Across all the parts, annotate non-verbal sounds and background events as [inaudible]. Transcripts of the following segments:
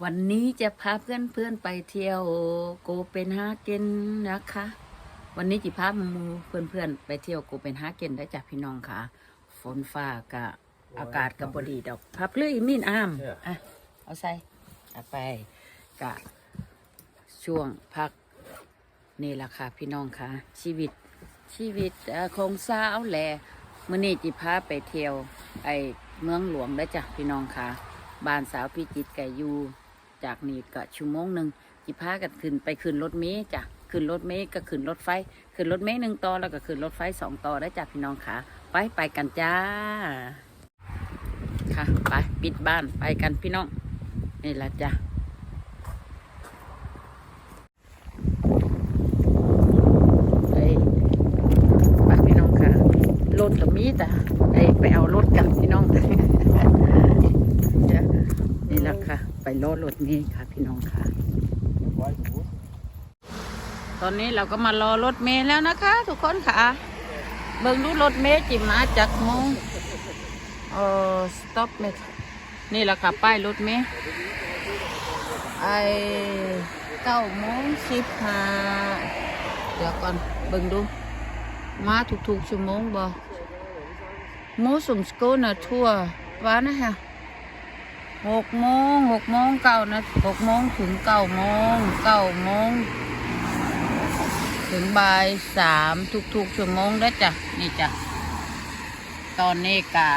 วันนี้จะพาเพื่อนเพื่อนๆไปเที่ยวโกเปนฮาเกนนะคะ วันนี้จิพาหมูเพื่อนเพื่อนๆไปเที่ยวโกเปนฮาเกนได้จากพี่น้องค่ะ ฝนฟ้ากะอากาศกับบดีดอกพับเลื่อยมีนอ้ามอะเอาใส่เอาไปกะช่วงพักนี่แหละค่ะพี่น้องค่ะ ชีวิตชีวิตเอ่อของสาวแหล่มื่อนี้จิพาไปเที่ยว ไอเมืองหลวงได้จ้ะพี่น้องค่ะ บ้านสาวพี่จิตรไก่ยู จากนี่ก็ชั่วโมงหนึ่งจิพากันขึ้นไปขึ้นรถเมล์จ้ะขึ้นรถเมล์ก็ขึ้นรถไฟ ขึ้นรถเมล์หนึ่งต่อแล้วก็ขึ้นรถไฟสองต่อได้จ้ะพี่น้องค่ะ ไปไปกันจ้า ค่ะ ไปปิดบ้านไปกันพี่น้อง นี่ละจ้ะไปพี่น้องค่ะรถกับมีแต่ไปไปเอารถกันพี่น้องจ้ะนี่แหละค่ะ ไปรถรถนี้ค่ะพี่น้องค่ะ ตอนนี้เราก็มารอรถเมล์แล้วนะคะ ทุกคนค่ะ เบิ่งดูรถเมล์จิมาจากโมงเออสต็อปเมทนี่แหละค่ะป้ายรถเมล์ไอเก้าโมงสิบห้าเดี๋ยวก่อนเบิ่งดู มาถูกๆชั่วโมงบ่โมสมสโกนะทั่วว่านะฮะ หกโมงหกโมงเก้านะหกโมงถึงเก้าโมงเก้าโมงถึงบ่ายสามทุกๆชั่วโมงได้วจ้ะนี่จ้ะตอนนี้กะ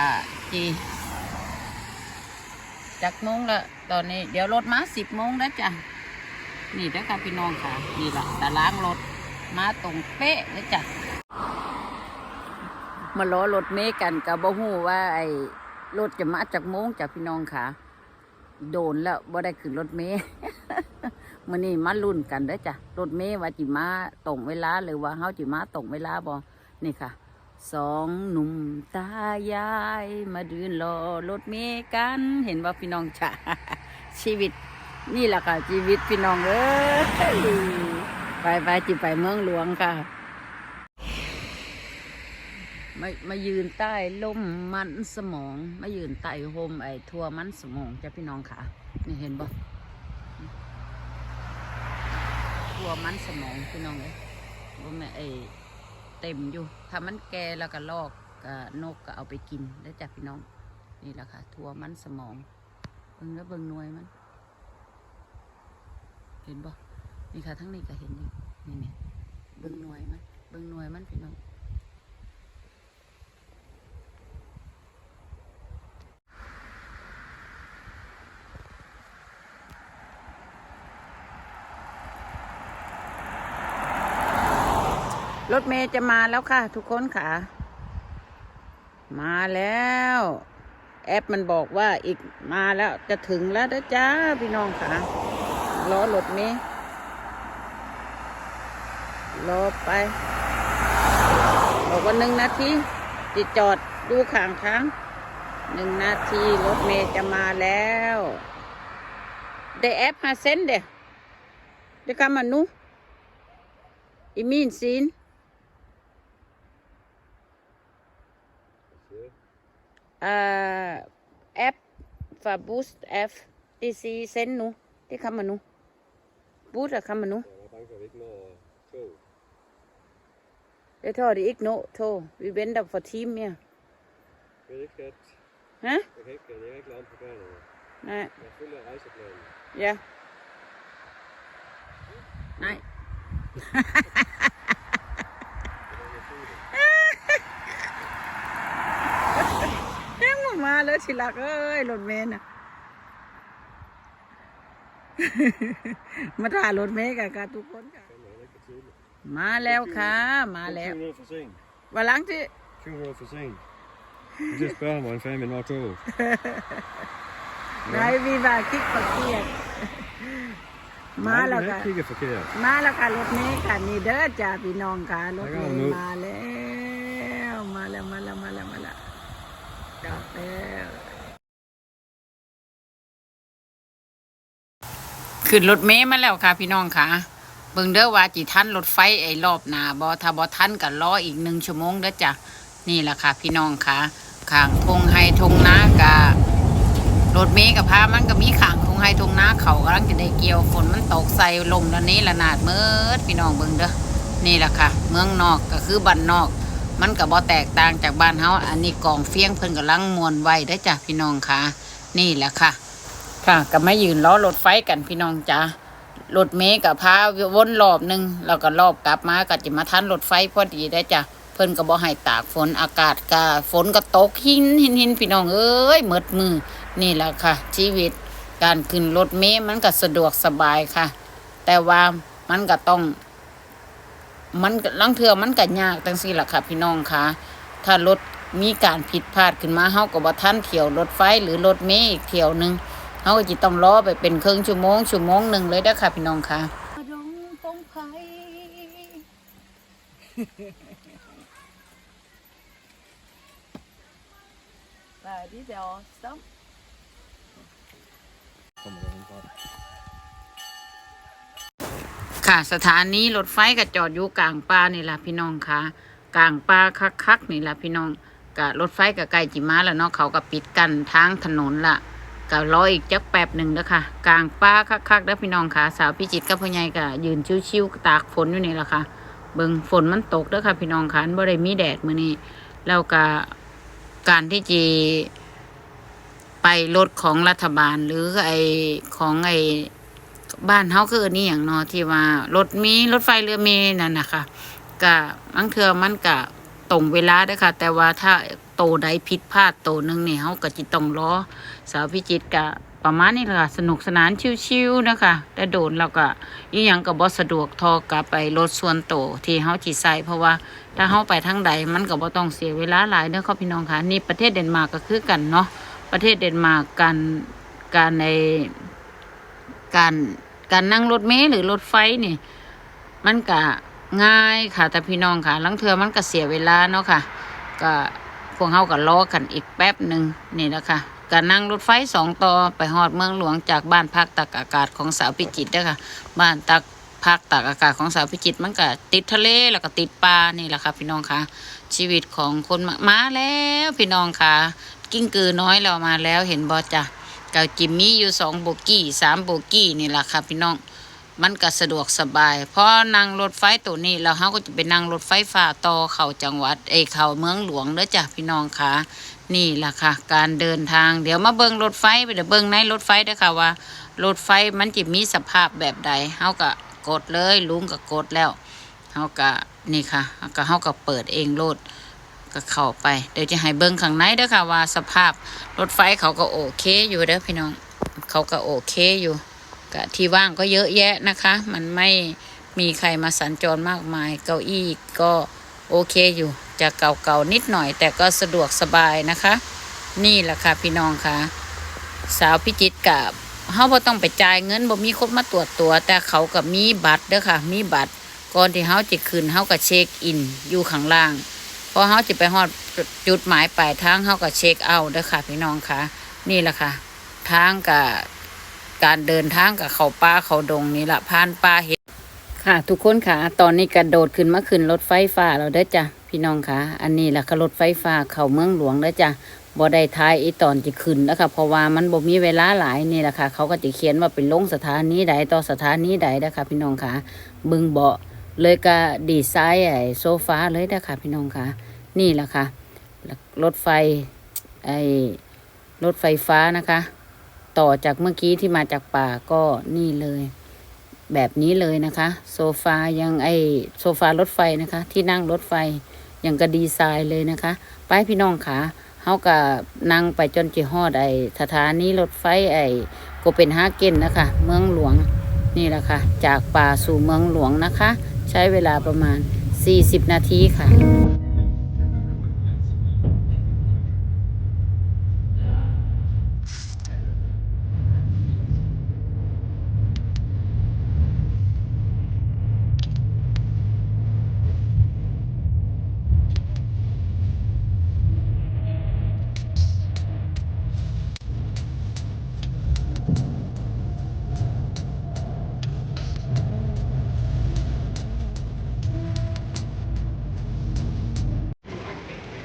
จีจักโมงละตอนนี้ เดี๋ยวรถมาสิบโมงแล้วจ้ะนี่นะค่ะพี่น้องค่ะนี่ละตารางรถมาตรงเป๊ะเลยจ้ะมาล้อรถเมกันกับบ่ฮู้ว่าไอ้รถจะมาจากโมงจ้ะพี่น้องค่ะ โดนแล้วบ่ได้ขึ้นรถเมย์มื่อนี้มาลุ้นกันเด้อจ้ะรถเมย์ว่าจิมาตรงเวลาหรือว่าเฮาจิมาตรงเวลาบ่นี่ค่ะสองหนุ่มตายาย มาดืนรอรถเมย์กันเห็นว่าพี่น้องจ้ะชีวิต นี่แหละค่ะชีวิตพี่น้องเอ้ยไปไปจิไปเมืองหลวงค่ะ มามายืนใต้ล่มมันสมอง มายืนใต้โฮมไอ้ทัวมันสมองจ้ะพี่น้องค่ะ นี่เห็นบ่ทัวมันสมองพี่น้องเลยว่าแม่ไอเต็มอยู่ ถ้ามันแก่แล้วก็ลอกก็นกก็เอาไปกินแล้วจ้ะพี่น้อง นี่แหละค่ะ ทัวมันสมองเบิ่งแล้วเบิ่งหน่วยมัน เห็นบ่นี่ค่ะทั้งนี้ก็เห็นอยู่นี่เนี่ยเบิ่งหน่วยมันเบิ่งหน่วยมันพี่น้อง รถเมย์จะมาแล้วค่ะ ทุกคนค่ะ มาแล้ว แอปมันบอกว่าอีกมาแล้วจะถึงแล้วนะจ้าพี่น้องค่ะรอรถเมย์รอไป บอกว่าหนึ่งนาทีจะจอดดูข้างทางหนึ่งนาทีรถเมย์จะมาแล้วได้แอปหาเซนเด้ได้คำมันนูอีมีน uh, app for boost app DC send nu. Det kommer nu. Booster kommer nu. Jeg bange for, at vi ikke når tog. Det tror de ikke nå tog. Vi venter for time mere. Jeg, ikke skat. Hæ? jeg kan ikke, jeg kan ikke lade om på planerne. Nej. Jeg følger rejseplanen. Ja. Nej. [laughs] Em mà mà lên chị Lạc ơi, lột mê nè. มาถ่ายรถเมย์กันค่ะทุกคนค่ะ Kan man heller ikke for tidligt. มาแล้วค่ะมาแล้ว20 minutter for sent. วันหลังที่20 minutter for sent. Jeg skal spørge ham, hvordan fanden vi når toget. นายวีบาคิกปักเกียรมาแล้ว Nej, ค่ะ du kan ikke kigge forkert. มาแล้วค่ะรถเมย์ค่ะนี่เด้อจ้าพี่น้องค่ะรถเมแล้วก็ย์นู่นมาแล้วมาแล้วมาแล้วมาแล้วมาแล้วจอดแล้ว ขึ้นรถเมย์มาแล้วค่ะพี่น้องค่ะเบิ่งเด้อว่าจีทันรถไฟไอ้รอบหนาบอถ้าบอทันก็รออีกหนึ่งชั่วโมงเด้อจ้ะนี่แหละค่ะ พี่น้องค่ะขางทงไฮทงนากะรถเมย์กับพามันก็มีขางทงไฮทงนาเขากำลังจะได้เกี่ยวฝนมันตกใส่ลมแล้วนี้ละนาดเมิดพี่น้องเบิ่งเด้อนี่แหละค่ะ เมืองนอกก็คือบ้านนอก มันก็บ่แตกต่างจากบ้านเฮาอันนี้กองเฟียงเพิ่นกำลังมวนไว้ได้จ้ะพี่น้องค่ะ นี่แหละค่ะ ค่ะก็มายืนล้อรถไฟกันพี่น้องจ้ารถเมย์กับพาวนรอบหนึงแล้วก็รอบกลับมาก็จะมาทันรถไฟพอดีได้จ้ะเพิ่นก็บ่ให้ตากฝนอากาศก็ฝนก็ตกหินหินหินพี่น้องเอ้ยหมดมือ นี่แหละค่ะ ชีวิตการขึ้นรถเมย์มันก็สะดวกสบายค่ะ แต่ว่ามันก็ต้อง มันลังเทือมันก็ยากจังซี่ล่ะค่ะ พี่น้องค่ะ ถ้ารถมีการผิดพลาดขึ้นมาเฮาก็บ่ทันเที่ยวรถไฟหรือรถเมล์อีกเที่ยวหนึงเฮาก็สิต้องรอไปเป็นครึ่งชั่วโมงชั่วโมงหนึ่งเลยเด้อค่ะ พี่น้องค่ะดงปงไค่ะ สถานีรถไฟก็จอดอยู่กลางป่านี่ล่ะพี่น้องค่ะ กลางป่าคักๆนี่ล่ะพี่น้องกะรถไฟก็ใกล้จิมาแล้วเนาะเขาก็ปิดกันทางถนนละก็รออีกจักแป๊บหนึ่งเด้อค่ะ กลางป่าคักๆเด้อพี่น้องค่ะ สาวพิจิตกับพ่อใหญ่ก็ยืนชิวๆตากฝนอยู่นี่ล่ะค่ะเบิ่งฝนมันตกเด้อค่ะ พี่น้องค่ะบ่ได้มีแดดมื้อนี้แล้วก็การที่จีไปรถของรัฐบาลหรือไอของไอ บ้านเฮาคือนนี้อย่างเนาะที่ว่ารถมีรถไฟเรือมล์นั่นนะคะก็บางเทื่อมันก็ตรงเวลาเด้อค่ะ แต่ว่าถ้าโตใดผิดพลาดโตหนึงเนี่ยเฮาก็จิต้องรอสาวพิจิตก็ประมาณนี้แหละค่ะสนุกสนานชิวๆนะคะแต่โดนแล้วก็อีหยังก็บ่สะดวกทอกับไปรถส่วนโตวที่เฮาสิใช้เพราะว่าถ้าเฮาไปทางใดมันก็บ่ต้องเสียเวลาหลายเด้อค่ะพี่น้องค่ะนี่ประเทศเดนมาร์กก็คือกันเนาะประเทศเดนมาร์กการการในการ การนั่งรถเมล์หรือรถไฟนี่ มันก็ง่ายค่ะแต่พี่น้องค่ะ ลังเทือมันก็เสียเวลาเนาะค่ะ ก็พวกเขาก็รอกันอีกแป๊บหนึ่งนี่แหละค่ะการนั่งรถไฟสองต่อไปฮอดเมืองหลวงจากบ้านพักตากอากาศของสาวพิจิตรเด้ค่ะบ้านตักพักตากอากาศของสาวพิจิตรมันก็ติดทะเลแล้วก็ติดป่านี่แหละค่ะพี่น้องค่ะ ชีวิตของคนมามาแล้วพี่น้องค่ะ กิ้งกือน้อยเรามาแล้วเห็นบอจ้ะ ก็จิมมี่อยู่สองโบกี้สามโบกี้นี่แหละค่ะพี่น้องมันก็สะดวกสบาย เพราะนั่งรถไฟตัวนี้แล้วเขาก็จะไปนั่งรถไฟฟ้าต่อเข้าจังหวัดเอเข้าเมืองหลวงเด้อจ้ะพี่น้องค่ะ นี่แหละค่ะ การเดินทางเดี๋ยวมาเบิ่งรถไฟไปเดี๋ยวเบิ่งในรถไฟเด้อค่ะว่ารถไฟมันจะมีสภาพแบบใดเขาก็กดเลยลุงก็กดแล้วเขาก็นี่ค่ะก็เขาก็เปิดเองโลด ก็เข้าไป เดี๋ยวจะให้เบิ้งข้างในเด้อค่ะว่าสภาพรถไฟเขาก็โอเคอยู่เด้อพี่น้อง เขาก็โอเคอยู่ก็ที่ว่างก็เยอะแยะนะคะ มันไม่มีใครมาสัญจรมากมาย เก้าอี้ก็โอเคอยู่ จะเก่าๆนิดหน่อย แต่ก็สะดวกสบายนะคะ นี่แหละค่ะพี่น้องค่ะ สาวพิจิตกับเฮาบ่ต้องไปจ่ายเงินบ่มีคนมาตรวจตัว แต่เขาก็มีบัตรเด้อค่ะ มีบัตรก่อนที่เฮาจะขึ้นเฮาก็เช็คอินอยู่ข้างล่าง พอเฮาจะไปฮอดจุดหมายปลายทางเฮาก็เช็คเอาเด้อค่ะ พี่น้องค่ะ นี่แหละค่ะ ทางกับการเดินทางกับเขาป่าเขาดงนี่แหละผ่านป่าเห็ดค่ะ ทุกคนค่ะ ตอนนี้กระโดดขึ้นมาขึ้นรถไฟฟ้าเราได้จ้ะพี่น้องค่ะ อันนี้แหละค่ะรถไฟฟ้าเขาเมืองหลวงแล้จ้ะบ่ได้ทายอีตอนจะขึ้นแล้วค่ะเพราะว่ามันบ่มีเวลาหลายนี่แหละค่ะ เขาก็จะเขียนว่าเป็นลงสถานีใดต่อสถานีใดนะคะพี่น้องค่ะ บึงเบาะเลยก็ดีไซน์ไอ้โซฟาเลยนะคะพี่น้องค่ะ นี่แหละค่ะ รถไฟไอ้รถไฟฟ้านะคะ ต่อจากเมื่อกี้ที่มาจากป่าก็นี่เลย แบบนี้เลยนะคะ โซฟายังไอโซฟารถไฟนะคะ ที่นั่งรถไฟยังกระดีไซน์เลยนะคะ ไปพี่น้องขาเฮาก็นั่งไปจนจิฮอดไอสถานีรถไฟไอโกเปนฮาเกนนะคะ เมืองหลวงนี่แหละค่ะ จากป่าสู่เมืองหลวงนะคะ ใช้เวลาประมาณ 40 นาทีค่ะ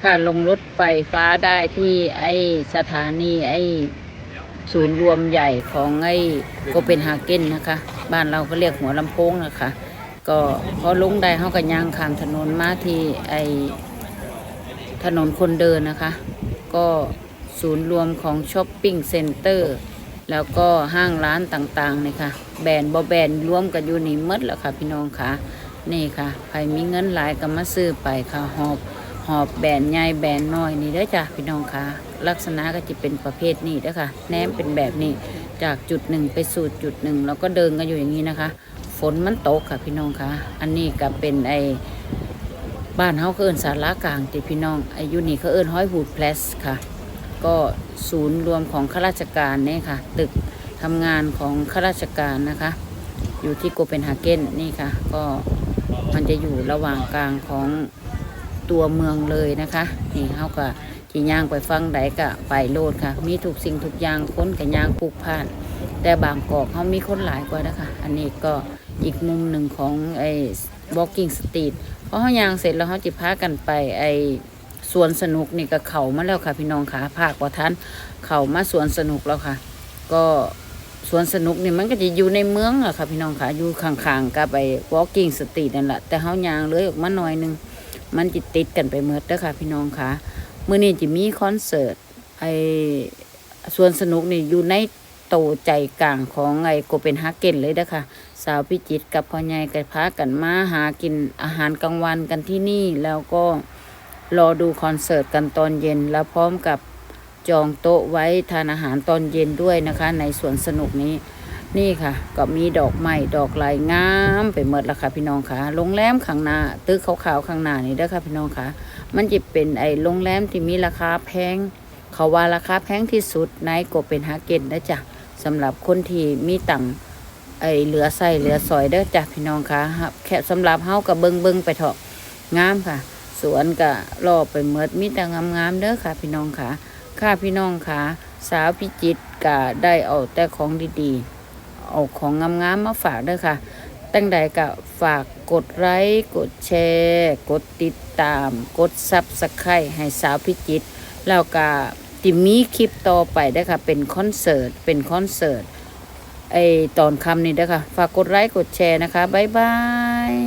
ค่ะลงรถไฟฟ้าได้ที่ไอสถานีไอศูนย์รวมใหญ่ของไอ้โกเปนฮาเกนนะคะ บ้านเราก็เรียกหัวลำโพงนะคะ ก็พอลงได้เขาก็ย่างข้ามถนนมาที่ไอถนนคนเดินนะคะ ก็ศูนย์รวมของช้อปปิ้งเซ็นเตอร์แล้วก็ห้างร้านต่างๆนี่ค่ะ แบรนด์บอแบรนด์รวมกันอยู่นี่มดแล้วค่ะพี่น้องค่ะ นี่ค่ะใครมีเงินหลายก็มาซื้อไปค่ะหอบ หอบแบนใหญ่แบนน้อยนี่เด้อจ้ะพี่น้องคะลักษณะก็จะเป็นประเภทนี้เด้อค่ะแนมเป็นแบบนี้จากจุดหนึ่งไปสู่จุดหนึ่งแล้วก็เดินกันอยู่อย่างนี้นะคะ ฝนมันตกค่ะพี่น้องคะอันนี้ก็เป็นไอบ้านเฮาเขาเอิ้นสารากลางติพี่น้องอายุนี่เขาเอิ้นห้อยหูดเพลสค่ะ ก็ศูนย์รวมของข้าราชการนี่ค่ะ ตึกทำงานของข้าราชการนะคะ อยู่ที่โกเปนฮาเกนนี่ค่ะ ก็มันจะอยู่ระหว่างกลางของ ตัวเมืองเลยนะคะ นี่เขาก็จีย่างไปฟังใดก็ไปโลดค่ะ มีทุกสิ่งทุกอย่างค้นกับย่างปลูกผ่าน แต่บางกอกเขามีคนหลายกว่านะคะ อันนี้ก็อีกมุมหนึ่งของไอ้ walking street เพราะเขายางเสร็จแล้วเขาจะพากันไปไอ้สวนสนุกนี่ก็เข่ามาแล้วค่ะ พี่น้องค่ะภาคกว่าท่านเข่ามาสวนสนุกแล้วค่ะ ก็สวนสนุกนี่มันก็จะอยู่ในเมืองอะค่ะ พี่น้องค่ะอยู่ข้างๆกับไอ้ walking street นั่นแหละแต่เขายางเลยออกมาหน่อยหนึง มันจะติดกันไปเมื่อเด้อค่ะพี่น้องค่ะมื้อนี้จะมีคอนเสิร์ตไอสวนสนุกนี่อยู่ในโตใจกลางของไอโกเปนฮาเกนเลยเด้อค่ะสาวพิจิตกับพ่อใหญ่กันพากันมาหากินอาหารกลางวันกันที่นี่แล้วก็รอดูคอนเสิร์ตกันตอนเย็น แล้วพร้อมกับจองโต๊ะไว้ทานอาหารตอนเย็นด้วยนะคะ ในสวนสนุกนี้ นี่ค่ะ ก็มีดอกไม้ดอกลายงามไปหมดล้วค่ะพี่น้องค่ะโรงแรมข้างหน้าตึกขาวๆข้างหน้านี่เด้อค่ะพี่น้องค่ะ มันจะเป็นไอ้โรงแรมที่มีราคาแพง เขาว่าราคาแพงที่สุดในโกเปนฮาเกนนะจ๊ะสำหรับคนที่มีตังไอเหลือใส่เหลือสอยเด้อจ้ะพี่น้องค่ะครับแค่สำหรับเฮากับเบิงเบิงไปเถอะงามค่ะ สวนกะรอบไปเมดมีแต่งามๆเด้อค่ะ พี่น้องค่ะ ค่ะพี่น้องค่ะ สาวพิจิตรกะได้เอาแต่ของดีๆ เอาของงามๆมาฝากด้วยค่ะ ตั้งใดกะฝากกดไลค์กดแชร์ กดติดตาม กดซับสไครต์ให้สาวพิจิตรแล้วก็ติมีคลิปต่อไปด้อค่ะ เป็นคอนเสิร์ตเป็นคอนเสิร์ตไอตอนคำนี้ด้อค่ะ ฝากกดไลค์กดแชร์นะคะ บ๊ายบาย